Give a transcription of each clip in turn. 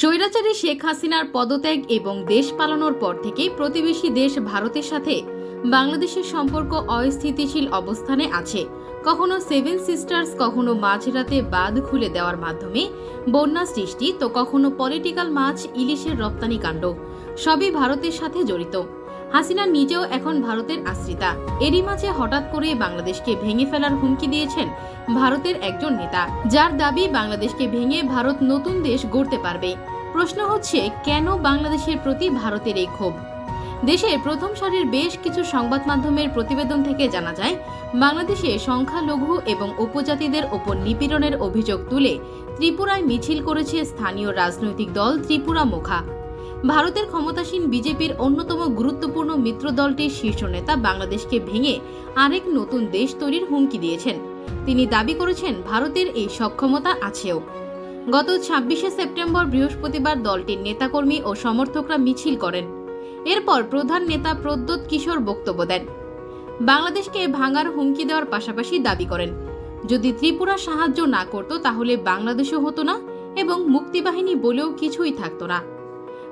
স্বৈরাচারী শেখ হাসিনার পদত্যাগ এবং দেশ পালানোর পর থেকেই প্রতিবেশী দেশ ভারতের সাথে বাংলাদেশের সম্পর্ক অস্থিতিশীল অবস্থানে আছে। কখনো সেভেন সিস্টার্স কখনো মাঝরাতে বাঁধ খুলে দেওয়ার মাধ্যমে বন্যা সৃষ্টি, তো কখনো পলিটিক্যাল মাছ, ইলিশের রপ্তানি কাণ্ড, সবই ভারতের সাথে জড়িত। হাসিনা নিজেও এখন ভারতের আশ্রিতা। এরই মাঝে হঠাৎ করে বাংলাদেশকে ভেঙে ফেলার হুমকি দিয়েছেন ভারতের একজন নেতা, যার দাবি বাংলাদেশকে ভেঙে ভারত নতুন দেশ গড়তে পারবে। প্রশ্ন হচ্ছে, কেন বাংলাদেশের প্রতি ভারতের এই ক্ষোভ? দেশের প্রথম সারির বেশ কিছু সংবাদ মাধ্যমের প্রতিবেদন থেকে জানা যায়, বাংলাদেশে সংখ্যালঘু এবং উপজাতিদের ওপর নিপীড়নের অভিযোগ তুলে ত্রিপুরায় মিছিল করেছে স্থানীয় রাজনৈতিক দল ত্রিপুরা মুখা। ভারতের ক্ষমতাসীন বিজেপির অন্যতম গুরুত্বপূর্ণ মিত্র দলটির শীর্ষ নেতা বাংলাদেশকে ভেঙে আরেক নতুন দেশ তৈরির হুমকি দিয়েছেন। তিনি দাবি করেছেন, ভারতের এই সক্ষমতা আছেও। গত ছাব্বিশে সেপ্টেম্বর বৃহস্পতিবার দলটির নেতাকর্মী ও সমর্থকরা মিছিল করেন। এরপর প্রধান নেতা প্রদ্যোৎ কিশোর বক্তব্য দেন। বাংলাদেশকে ভাঙার হুমকি দেওয়ার পাশাপাশি দাবি করেন, যদি ত্রিপুরা সাহায্য না করত তাহলে বাংলাদেশও হতো না এবং মুক্তিবাহিনী বলেও কিছুই থাকতো না।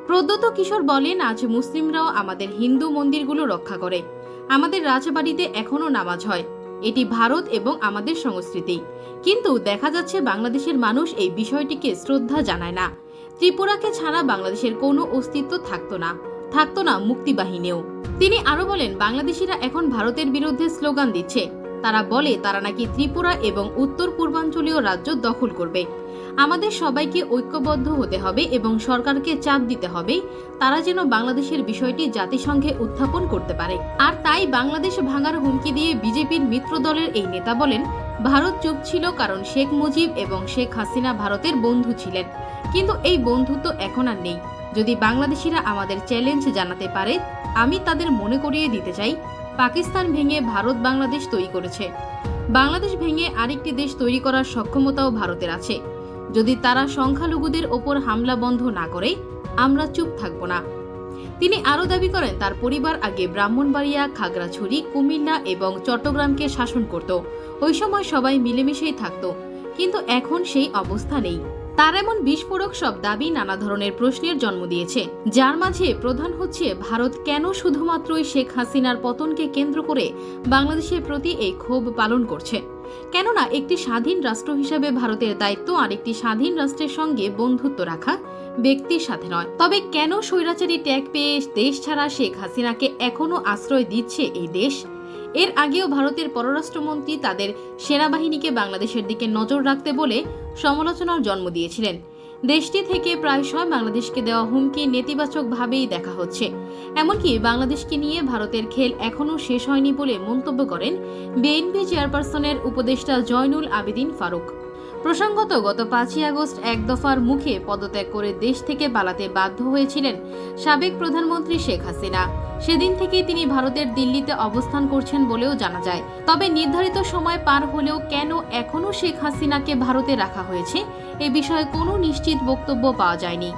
প্রদ্যোত কিশোর বলেন, আজ মুসলিমরাও আমাদের হিন্দু মন্দিরগুলো রক্ষা করে। আমাদের রাজবাড়িতে এখনও নামাজ হয়। এটি ভারত এবং আমাদের সংস্কৃতি। কিন্তু দেখা যাচ্ছে বাংলাদেশের মানুষ এই বিষয়টিকে শ্রদ্ধা জানায় না। ত্রিপুরাকে ছাড়া বাংলাদেশের কোনো অস্তিত্ব থাকতো না থাকতো না মুক্তিবাহিনীও। তিনি আরও বলেন, বাংলাদেশিরা এখন ভারতের বিরুদ্ধে স্লোগান দিচ্ছে। তারা বলে তারা নাকি ত্রিপুরা এবং উত্তর পূর্বাঞ্চলীয় রাজ্য দখল করবে। আমাদের সবাইকে ঐক্যবদ্ধ হতে হবে এবং সরকারকে চাপ দিতে হবে। তারা যেন বাংলাদেশের বিষয়টি জাতিসংঘে উত্থাপন করতে পারে। আর তাই বাংলাদেশ ভাঙার হুমকি দিয়ে বিজেপির মিত্র দলের এই নেতা বলেন, ভারত চুপ ছিল কারণ শেখ মুজিব এবং শেখ হাসিনা ভারতের বন্ধু ছিলেন। কিন্তু এই বন্ধুত্ব এখন আর নেই। যদি বাংলাদেশিরা আমাদের চ্যালেঞ্জ জানাতে পারে, আমি তাদের মনে করিয়ে দিতে চাই। পাকিস্তান ভেঙে ভারত বাংলাদেশ তৈরি করেছে। বাংলাদেশ ভেঙে আরেকটি দেশ তৈরি করার সক্ষমতাও ভারতের আছে। যদি তারা সংখ্যালঘুদের ওপর হামলা বন্ধ না করে, আমরা চুপ থাকব না। তিনি আরও দাবি করেন, তার পরিবার আগে ব্রাহ্মণবাড়িয়া, খাগড়াছড়ি, কুমিল্লা এবং চট্টগ্রামকে শাসন করত। ওই সময় সবাই মিলেমিশেই থাকত। কিন্তু এখন সেই অবস্থা নেই। তার এমন বিস্ফোরক সব দাবি নানা ধরনের প্রশ্নের জন্ম দিয়েছে। যার মাঝে প্রধান হচ্ছে, ভারত কেন শুধুমাত্রই শেখ হাসিনার পতনকে কেন্দ্র করে বাংলাদেশের প্রতি এই ক্ষোভ পালন করছে? কেননা একটি স্বাধীন রাষ্ট্র হিসেবে ভারতের দায়িত্ব আরেকটি স্বাধীন রাষ্ট্রের সঙ্গে বন্ধুত্ব রাখা ব্যক্তির সাথে নয়। তবে কেন স্বৈরাচারী ট্যাগ পেয়ে দেশ ছাড়া শেখ হাসিনাকে এখনও আশ্রয় দিচ্ছে এই দেশ? এর আগেও ভারতের পররাষ্ট্রমন্ত্রী তাদের সেনাবাহিনীকে বাংলাদেশের দিকে নজর রাখতে বলে সমালোচনার জন্ম দিয়েছিলেন। দেশটি থেকে প্রায় সময় বাংলাদেশকে দেওয়া হুমকি নেতিবাচকভাবেই দেখা হচ্ছে। এমনকি বাংলাদেশকে নিয়ে ভারতের খেল এখনও শেষ হয়নি বলে মন্তব্য করেন বিএনপি চেয়ারপারসনের উপদেষ্টা জয়নুল আবেদিন ফারুক। প্রসঙ্গত, গত পাঁচই আগস্ট এক দফার মুখে পদত্যাগ করে দেশ থেকে পালাতে বাধ্য হয়েছিলেন সাবেক প্রধানমন্ত্রী শেখ হাসিনা। সেদিন থেকেই তিনি ভারতের দিল্লিতে অবস্থান করছেন বলেও জানা যায়। তবে নির্ধারিত সময় পার হলেও কেন এখনও শেখ হাসিনাকে ভারতে রাখা হয়েছে, এ বিষয়ে কোনো নিশ্চিত বক্তব্য পাওয়া যায়নি।